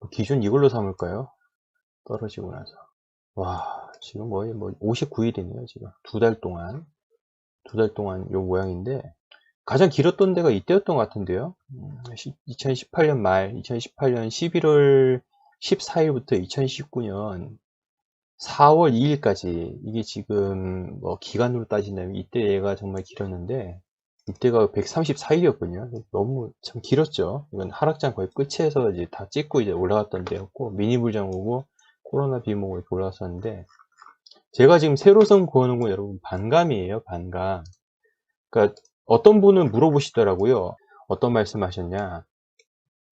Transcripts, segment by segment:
뭐 기준 이걸로 삼을까요? 떨어지고 나서. 와, 지금 거의 뭐 59일이네요, 지금. 두 달 동안. 두 달 동안 요 모양인데, 가장 길었던 데가 이때였던 것 같은데요. 2018년 말, 2018년 11월 14일부터 2019년 4월 2일까지 이게 지금 뭐 기간으로 따진다면 이때 얘가 정말 길었는데 이때가 134일이었거든요. 너무 참 길었죠. 이건 하락장 거의 끝에서 이제 다 찍고 이제 올라갔던 데였고 미니 불장 오고 코로나 비모고 이렇게 올라갔었는데 제가 지금 세로선 그어놓은 건 여러분 반감이에요. 반감. 그러니까 어떤 분은 물어보시더라고요. 어떤 말씀 하셨냐.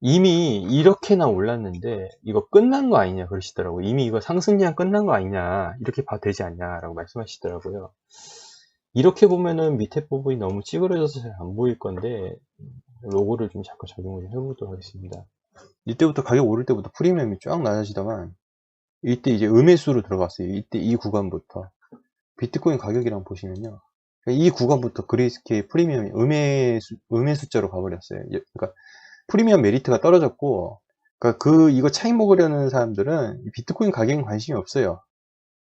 이미 이렇게나 올랐는데 이거 끝난 거 아니냐 그러시더라고요. 이미 이거 상승량 끝난 거 아니냐 이렇게 봐도 되지 않냐 라고 말씀하시더라고요. 이렇게 보면은 밑에 부분이 너무 찌그러져서 잘 안 보일 건데 로고를 좀 잠깐 적용을 좀 해보도록 하겠습니다. 이때부터 가격 오를 때부터 프리미엄이 쫙 낮아지다만 이때 이제 음매수로 들어갔어요. 이때 이 구간부터 비트코인 가격이랑 보시면요. 이 구간부터 그레이스케이 프리미엄이 음의, 수, 음의 숫자로 가버렸어요. 그러니까 프리미엄 메리트가 떨어졌고, 그러니까 그, 이거 차익 먹으려는 사람들은 비트코인 가격에 관심이 없어요.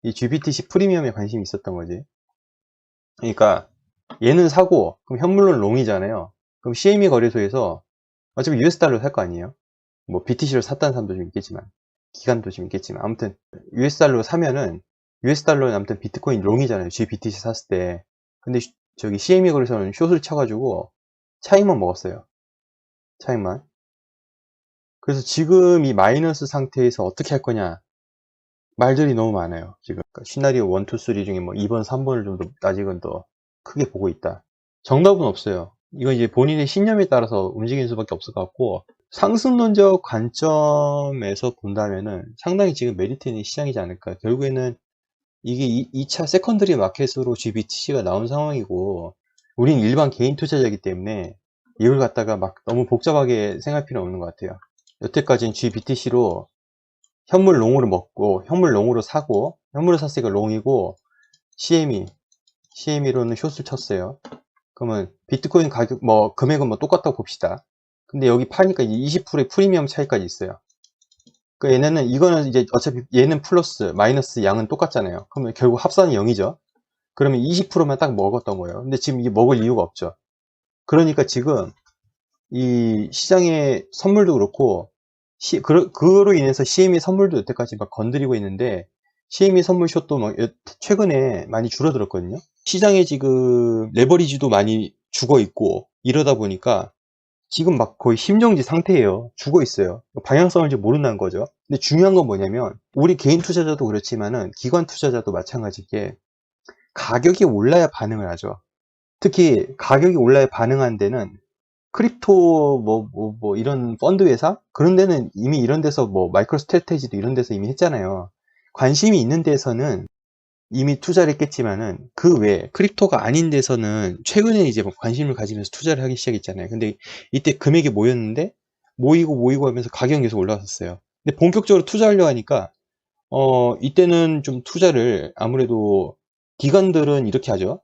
이 GBTC 프리미엄에 관심이 있었던 거지. 그러니까 얘는 사고, 그럼 현물론 롱이잖아요. 그럼 CME 거래소에서 어차피 US 달러 살 거 아니에요? 뭐 BTC를 샀다는 사람도 좀 있겠지만, 기간도 좀 있겠지만, 아무튼 US 달러 사면은 US 달러는 아무튼 비트코인 롱이잖아요. GBTC 샀을 때. 근데 저기 CME 거래소는 숏을 쳐가지고 차익만 먹었어요. 차익만. 그래서 지금 이 마이너스 상태에서 어떻게 할 거냐. 말들이 너무 많아요. 지금. 그러니까 시나리오 1, 2, 3 중에 뭐 2번, 3번을 좀 더 아직은 더 크게 보고 있다. 정답은 없어요. 이건 이제 본인의 신념에 따라서 움직이는 수밖에 없을 것 같고, 상승론적 관점에서 본다면은 상당히 지금 메리트 있는 시장이지 않을까. 결국에는 이게 2 차 세컨드리 마켓으로 GBTC가 나온 상황이고 우린 일반 개인 투자자이기 때문에 이걸 갖다가 막 너무 복잡하게 생각할 필요는 없는 것 같아요. 여태까지는 GBTC로 현물 롱으로 먹고 현물 롱으로 사고 현물을 샀으니까 롱이고 CME CME로는 숏을 쳤어요. 그러면 비트코인 가격 뭐 금액은 뭐 똑같다고 봅시다. 근데 여기 파니까 20%의 프리미엄 차이까지 있어요. 그 얘네는 이거는 이제 어차피 얘는 플러스 마이너스 양은 똑같잖아요. 그러면 결국 합산이 0이죠. 그러면 20%만 딱 먹었던 거예요. 근데 지금 이게 먹을 이유가 없죠. 그러니까 지금 이 시장의 선물도 그렇고 시, 그, 그로 인해서 CME 선물도 여태까지 막 건드리고 있는데 CME 선물 숏도 막 최근에 많이 줄어들었거든요. 시장에 지금 레버리지도 많이 죽어 있고 이러다 보니까 지금 막 거의 심정지 상태예요. 죽어 있어요. 방향성을 이제 모른다는 거죠. 근데 중요한 건 뭐냐면 우리 개인 투자자도 그렇지만은 기관 투자자도 마찬가지게 가격이 올라야 반응을 하죠. 특히 가격이 올라야 반응한 데는 크립토 뭐, 뭐, 뭐 이런 펀드 회사 그런 데는 이미 이런 데서 뭐 마이크로 스트레테지도 이런 데서 이미 했잖아요. 관심이 있는 데서는 이미 투자를 했겠지만은 그 외에 크립토가 아닌 데서는 최근에 이제 뭐 관심을 가지면서 투자를 하기 시작했잖아요. 근데 이때 금액이 모였는데 모이고 모이고 하면서 가격이 계속 올라갔었어요. 근데 본격적으로 투자하려 하니까 어 이때는 좀 투자를 아무래도 기관들은 이렇게 하죠.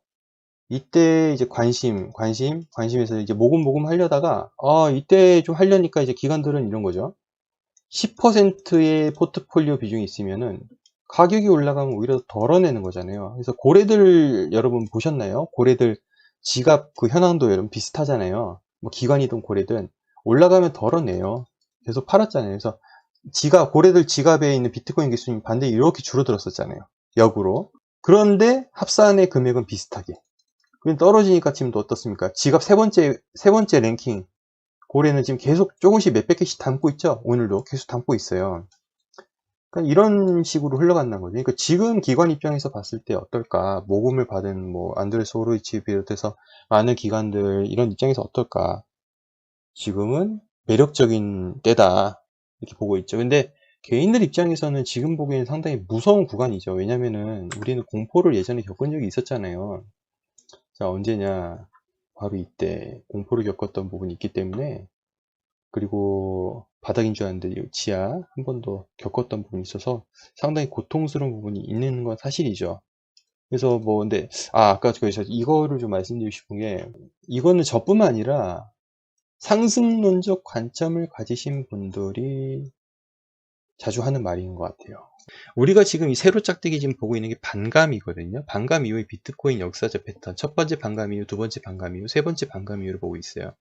이때 이제 관심, 관심, 관심에서 이제 모금 모금 하려다가 아 이때 좀 하려니까 이제 기관들은 이런 거죠. 10%의 포트폴리오 비중이 있으면은 가격이 올라가면 오히려 덜어내는 거잖아요. 그래서 고래들 여러분 보셨나요? 고래들 지갑 그 현황도 여러분 비슷하잖아요. 뭐 기관이든 고래든 올라가면 덜어내요. 계속 팔았잖아요. 그래서 지갑 고래들 지갑에 있는 비트코인 기수님 반대 이렇게 줄어들었었잖아요. 역으로. 그런데 합산의 금액은 비슷하게. 그럼 떨어지니까 지금 또 어떻습니까? 지갑 세 번째 세 번째 랭킹 고래는 지금 계속 조금씩 몇백 개씩 담고 있죠. 오늘도 계속 담고 있어요. 그러니까 이런 식으로 흘러간다는 거죠. 그러니까 지금 기관 입장에서 봤을 때 어떨까? 모금을 받은 뭐 안드레스 호르이치 비롯해서 많은 기관들 이런 입장에서 어떨까? 지금은 매력적인 때다 이렇게 보고 있죠. 근데 개인들 입장에서는 지금 보기에는 상당히 무서운 구간이죠. 왜냐면은 우리는 공포를 예전에 겪은 적이 있었잖아요. 자 언제냐? 바로 이때 공포를 겪었던 부분이 있기 때문에 그리고 바닥인 줄 알았는데 지하 한 번도 겪었던 부분이 있어서 상당히 고통스러운 부분이 있는 건 사실이죠. 그래서 뭐 근데 아 아까 저기서 이거를 좀 말씀드리고 싶은 게 이거는 저뿐만 아니라 상승론적 관점을 가지신 분들이 자주 하는 말인 것 같아요. 우리가 지금 이 세로 짝대기 지금 보고 있는 게 반감 이거든요. 반감 이후의 비트코인 역사적 패턴. 첫 번째 반감 이후, 두 번째 반감 이후, 세 번째 반감 이후를 보고 있어요.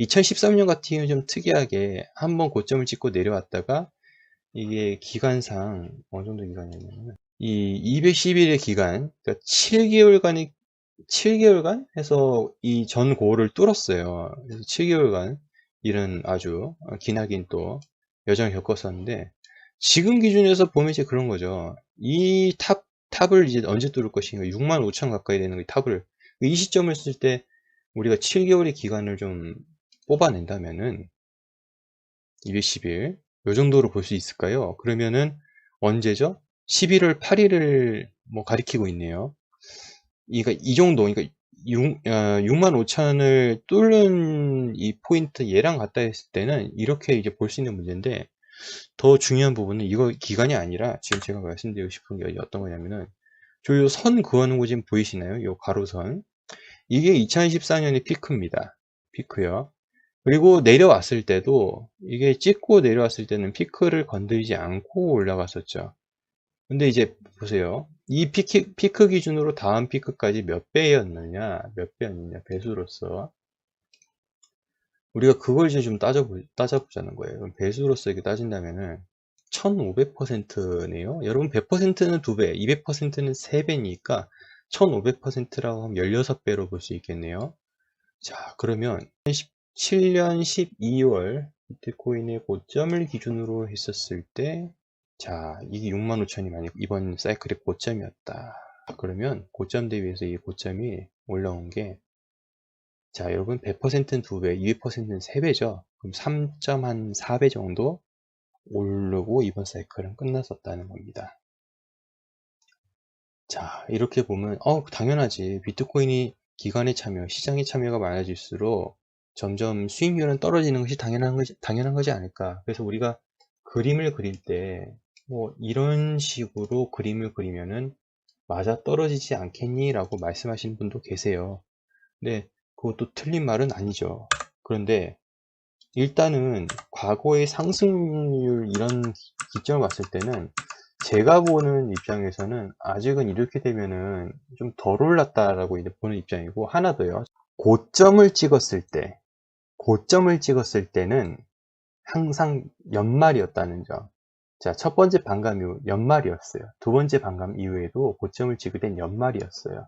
2013년 같은 경우는 좀 특이하게 한번 고점을 찍고 내려왔다가 이게 기간상 어느 정도 기간이냐면 이 210일의 기간, 그러니까 7개월간이 7개월간 해서 이 전 고를 뚫었어요. 그래서 7개월간 이런 아주 기나긴 또 여정을 겪었었는데 지금 기준에서 보면 이제 그런 거죠. 이 탑, 탑을 이제 언제 뚫을 것인가. 6만 5천 가까이 되는 이 탑을. 이 시점을 쓸 때 우리가 7개월의 기간을 좀 뽑아낸다면은 210일. 요 정도로 볼 수 있을까요? 그러면은 언제죠? 11월 8일을 뭐 가리키고 있네요. 그러니까 이 정도, 그러니까 6, 만 5천을 뚫는 이 포인트 얘랑 같다 했을 때는 이렇게 이제 볼 수 있는 문제인데 더 중요한 부분은 이거 기간이 아니라 지금 제가 말씀드리고 싶은 게 어떤 거냐면은 저 선 그어놓은 거 지금 보이시나요? 요 가로선 이게 2024년의 피크입니다. 피크요. 그리고 내려왔을 때도 이게 찍고 내려왔을 때는 피크를 건드리지 않고 올라갔었죠. 근데 이제 보세요. 이 피크, 피크 기준으로 다음 피크까지 몇 배였느냐, 몇 배였느냐, 배수로서. 우리가 그걸 이제 좀 따져보, 따져보자는 거예요. 배수로서 이렇게 따진다면은 1500%네요. 여러분 100%는 2배, 200%는 3배니까 1500%라고 하면 16배로 볼 수 있겠네요. 자, 그러면 17년 12월 비트코인의 고점을 기준으로 했었을 때 자, 이게 65,000이 만약 이번 사이클의 고점이었다. 그러면 고점 대비해서 이 고점이 올라온 게 자, 여러분 100%는 2배, 200%는 3배죠. 그럼 3.4배 정도 오르고 이번 사이클은 끝났었다는 겁니다. 자, 이렇게 보면 어, 당연하지. 비트코인이 기관에 참여, 시장에 참여가 많아질수록 점점 수익률은 떨어지는 것이 당연한 것이, 당연한 것이 아닐까. 그래서 우리가 그림을 그릴 때, 뭐, 이런 식으로 그림을 그리면은 맞아 떨어지지 않겠니? 라고 말씀하시는 분도 계세요. 근데 그것도 틀린 말은 아니죠. 그런데 일단은 과거의 상승률 이런 기점을 봤을 때는 제가 보는 입장에서는 아직은 이렇게 되면은 좀 덜 올랐다라고 이제 보는 입장이고 하나 더요. 고점을 찍었을 때 고점을 찍었을 때는 항상 연말이었다는 점. 자, 첫 번째 반감 이후 연말이었어요. 두 번째 반감 이후에도 고점을 찍을 땐 연말이었어요.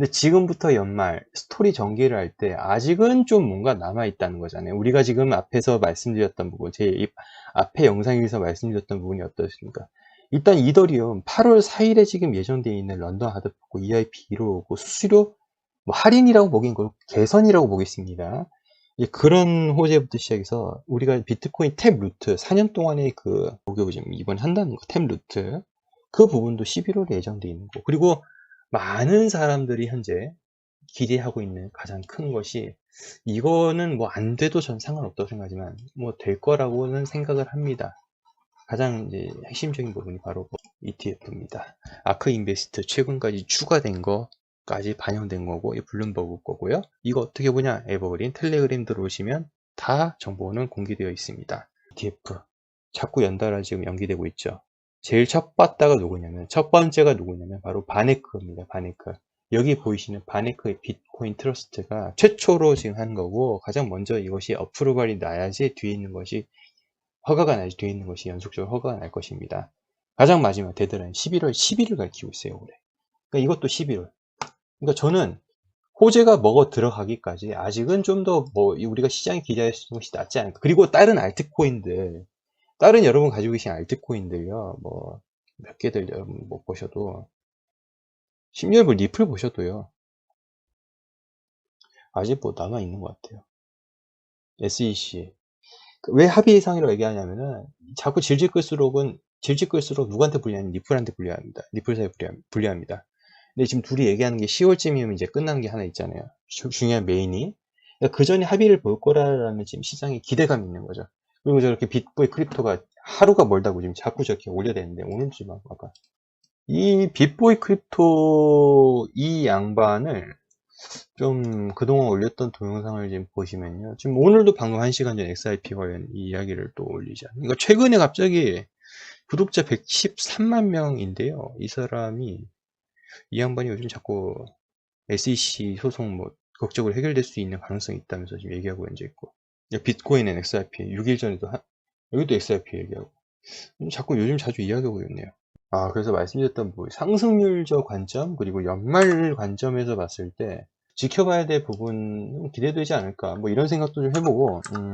근데 지금부터 연말 스토리 전개를 할 때 아직은 좀 뭔가 남아있다는 거잖아요. 우리가 지금 앞에서 말씀드렸던 부분, 제 앞에 영상에서 말씀드렸던 부분이 어떻습니까? 일단 이더리움 8월 4일에 지금 예정되어 있는 런던 하드포크 EIP 1호고 수수료 뭐 할인이라고 보긴 거 개선이라고 보겠습니다. 그런 호재부터 시작해서 우리가 비트코인 탭 루트 4년 동안의 그 목욕을 지금 이번 한다는 거 탭 루트 그 부분도 11월에 예정되어 있는 거 그리고 많은 사람들이 현재 기대하고 있는 가장 큰 것이 이거는 뭐 안 돼도 전 상관없다고 생각하지만 뭐 될 거라고는 생각을 합니다. 가장 이제 핵심적인 부분이 바로 ETF입니다. 아크 인베스트 최근까지 추가된 거까지 반영된 거고 이 블룸버그 거고요. 이거 어떻게 보냐? 에버그린 텔레그램 들어오시면 다 정보는 공개되어 있습니다. ETF 자꾸 연달아 지금 연기되고 있죠. 제일 첫 봤다가 누구냐면 첫 번째가 누구냐면 바로 바네크입니다. 바네크. 여기 보이시는 바네크의 비트코인 트러스트가 최초로 지금 한 거고 가장 먼저 이것이 어프로발이 나야지 뒤에 있는 것이 허가가 나야지 뒤에 있는 것이 연속적으로 허가가 날 것입니다. 가장 마지막 데드라인 11월 10일을 가리키고 있어요. 올해. 그러니까 이것도 11월. 그러니까 저는 호재가 먹어 들어가기까지 아직은 좀 더 뭐 우리가 시장에 기대할 수 있는 것이 낫지 않을까. 그리고 다른 알트코인들 다른 여러분 가지고 계신 알트코인들요, 뭐, 몇 개들 여러분 못 보셔도, 10년물 리플 보셔도요, 아직 뭐 남아있는 것 같아요. SEC. 왜 합의 이상이라고 얘기하냐면은, 자꾸 질질 끌수록은, 질질 끌수록 누구한테 불리하냐, 리플한테 불리합니다. 리플 사에 불리합니다. 근데 지금 둘이 얘기하는 게 10월쯤이면 이제 끝나는 게 하나 있잖아요. 주, 중요한 메인이. 그러니까 그 전에 합의를 볼 거라는 지금 시장에 기대감이 있는 거죠. 그리고 저렇게 비트코인 크립토가 하루가 멀다고 지금 자꾸 저렇게 올려야 되는데 오늘 지금 아까 이 빗보이 크립토 이 양반을 좀 그동안 올렸던 동영상을 지금 보시면요. 지금 오늘도 방금 1시간 전 XRP 관련 이 이야기를 또 올리자. 그러니까 최근에 갑자기 구독자 113만 명인데요. 이 사람이 이 양반이 요즘 자꾸 SEC 소송 뭐 극적으로 해결될 수 있는 가능성이 있다면서 지금 얘기하고 앉아 있고 비트코인은 XRP 6일 전에도 한- 여기도 XRP 얘기하고. 음, 자꾸 요즘 자주 이야기하고 있네요. 아 그래서 말씀드렸던 뭐 상승률적 관점 그리고 연말 관점에서 봤을 때 지켜봐야 될 부분은 기대되지 않을까. 뭐 이런 생각도 좀 해보고 음,